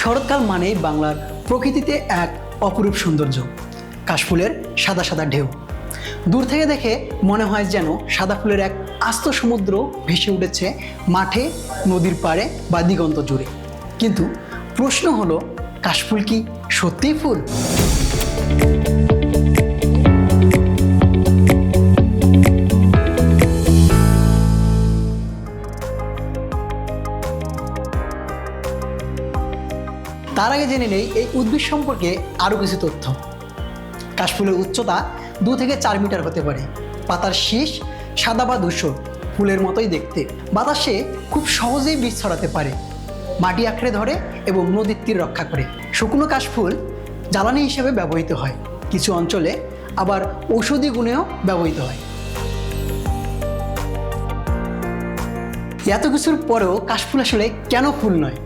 বসন্তকাল মানেই বাংলার প্রকৃতিতে এক অপরূপ সৌন্দর্য, কাশফুলের সাদা সাদা ঢেউ। দূর থেকে দেখে মনে হয় যেন সাদা ফুলের এক আস্ত সমুদ্র ভেসে উঠেছে মাঠে, নদীর পাড়ে বা দিগন্ত জুড়ে। কিন্তু প্রশ্ন হলো, কাশফুল কি সত্যিই ফুল? তার আগে জেনে নেই, এই উদ্ভিদ সম্পর্কে আরও কিছু তথ্য। কাশফুলের উচ্চতা দু থেকে চার মিটার হতে পারে। পাতার শীষ সাদা বা ধূসর, ফুলের মতোই দেখতে। বাতাসে খুব সহজেই বীজ ছড়াতে পারে। মাটি আঁকড়ে ধরে এবং নদীর তীর রক্ষা করে। শুকনো কাশফুল জ্বালানি হিসেবে ব্যবহৃত হয়। কিছু অঞ্চলে আবার ঔষধি গুণেও ব্যবহৃত হয়। এত কিছুর পরেও কাশফুল আসলে কেন ফুল নয়?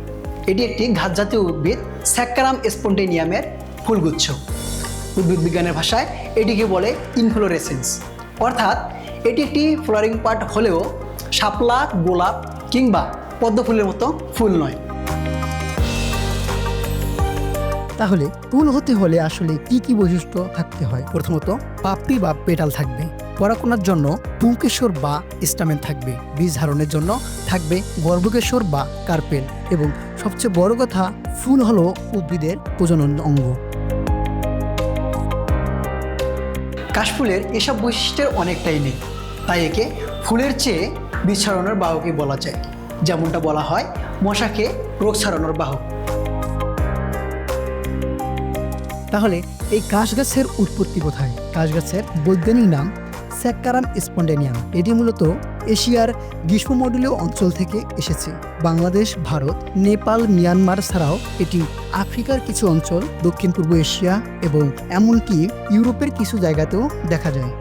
এটি একটি ঘাতজাতীয় উদ্ভিদ, স্যাক্কারাম স্পন্টেনিয়ামের ফুলগুচ্ছ। উদ্ভিদ বিজ্ঞানের ভাষায় এটিকে বলে ইনফ্লোরেসেন্স। অর্থাৎ এটি একটি ফ্লোরিং পার্ট হলেও শাপলা, গোলাপ কিংবা পদ্ম ফুলের মতো ফুল নয়। তাহলে ফুল হতে হলে আসলে কি কি বৈশিষ্ট্য থাকতে হয়? প্রথমত, পাপড়ি বা পেটাল থাকবে। পরাকোনার জন্য পুঙ্কেশ্বর বা স্টামেন থাকবে। বীজ ধারণের জন্য থাকবে গর্ভকেশ্বর বা কার্পেল এবং সবচেয়ে বড় কথা, ফুল হলো উদ্ভিদের প্রজনন অঙ্গ। কাশফুলের এসব বৈশিষ্ট্যের অনেকটাই নেই। তাই একে ফুলের চেয়ে বীজ ছড়ানোর বাহকই বলা যায়, যেমনটা বলা হয় মশাকে রোগ ছড়ানোর বাহক। তাহলে এই কাশ গাছের উৎপত্তি কোথায়? কাশ গাছের বৈজ্ঞানিক নাম স্যাক্কারাম স্পন্ডেনিয়াম, এটি মূলত এশিয়ার গ্রীষ্মমণ্ডলীয় অঞ্চল থেকে এসেছে। বাংলাদেশ, ভারত, নেপাল, মিয়ানমার ছাড়াও এটি আফ্রিকার কিছু অঞ্চল দক্ষিণ পূর্ব এশিয়া এবং এমনকি ইউরোপের কিছু জায়গাতেও দেখা যায়।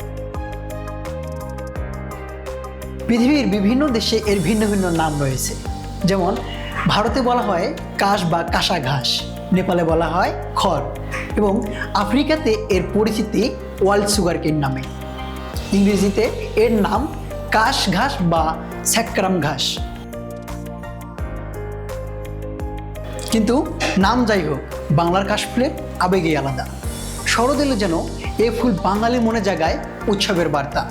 পৃথিবীর বিভিন্ন দেশে এর ভিন্ন ভিন্ন নাম রয়েছে। যেমন, ভারতে বলা হয় কাশ বা কাঁসা ঘাস, নেপালে বলা হয় খড় এবং আফ্রিকাতে এর পরিচিতি ওয়ার্ল্ড সুগার কেন নামে। ইংরেজিতে এর নাম কাশ ঘাস বা স্যাক্রাম ঘাস। কিন্তু নাম যাই হোক বাংলার কাশফুলের আবেগই আলাদা। শরৎ এলো যেন এ ফুল বাঙালি মনে জাগায় উৎসবের বার্তা।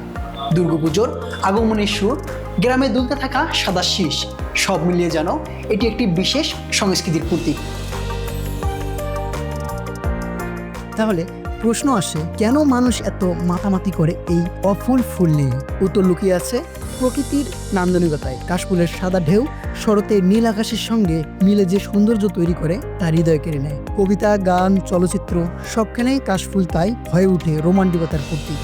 দুর্গাপুজোর আগমনের সুর, গ্রামে দুলতে থাকা সাদা শীষ, সব মিলিয়ে যেন এটি একটি বিশেষ সংস্কৃতির প্রতীক। তাহলে প্রশ্ন আসে, কেন মানুষ এত মাতামাতি করে এই অফুল ফুল নিয়ে? উত্তর লুকিয়ে আছে, প্রকৃতির নান্দনিকতায়। কাশফুলের সাদা ঢেউ শরতের নীল আকাশের সঙ্গে মিলে যে সৌন্দর্য তৈরি করে, তা হৃদয় কেড়ে নেয়। কবিতা, গান, চলচ্চিত্র, সবখানেই কাশফুল তাই হয়ে উঠে রোমান্টিকতার প্রতীক।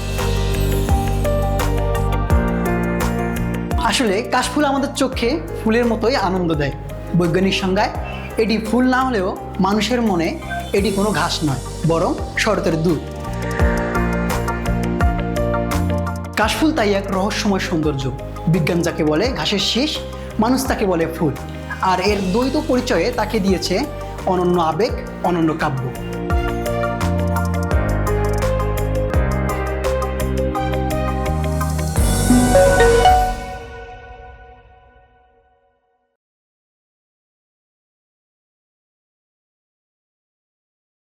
আসলে কাশফুল আমাদের চোখে ফুলের মতোই আনন্দ দেয়। বৈজ্ঞানিক সংজ্ঞায়, এটি ফুল না হলেও মানুষের মনে এটি কোনো ঘাস নয়, বরং শরতের দুধ। কাশফুল তাই এক রহস্যময় সৌন্দর্য। বিজ্ঞান যাকে বলে ঘাসের শীষ, মানুষ তাকে বলে ফুল। আর এর দ্বৈত পরিচয়ে তাকে দিয়েছে অনন্য আবেগ, অনন্য কাব্য।